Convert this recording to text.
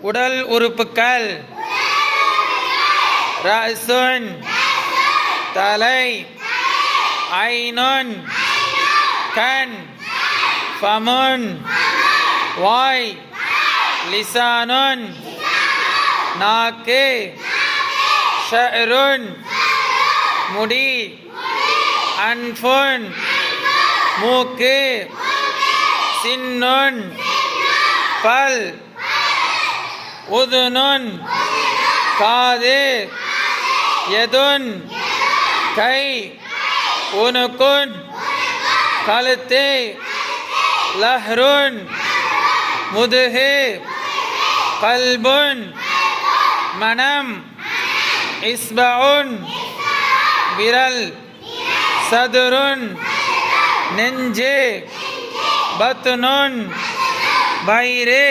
உடல் உறுப்புக்கள் ரசுன். தலை. ஐனுன் கண். ஃபமுன். வாய். லிசானுன். நாக்கு. ஷருன் முடி. அன்ஃபுன் மூக்கு. சின்னுன். பல். உதுனுன் காது எதுன் கை உனுக்குன் கழுத்து லஹ்ருன் முதுகு கல்புன் மனம் இஸ்பவுன் விரல் சதுருன் நெஞ்சு பத்துனுன் வயிறு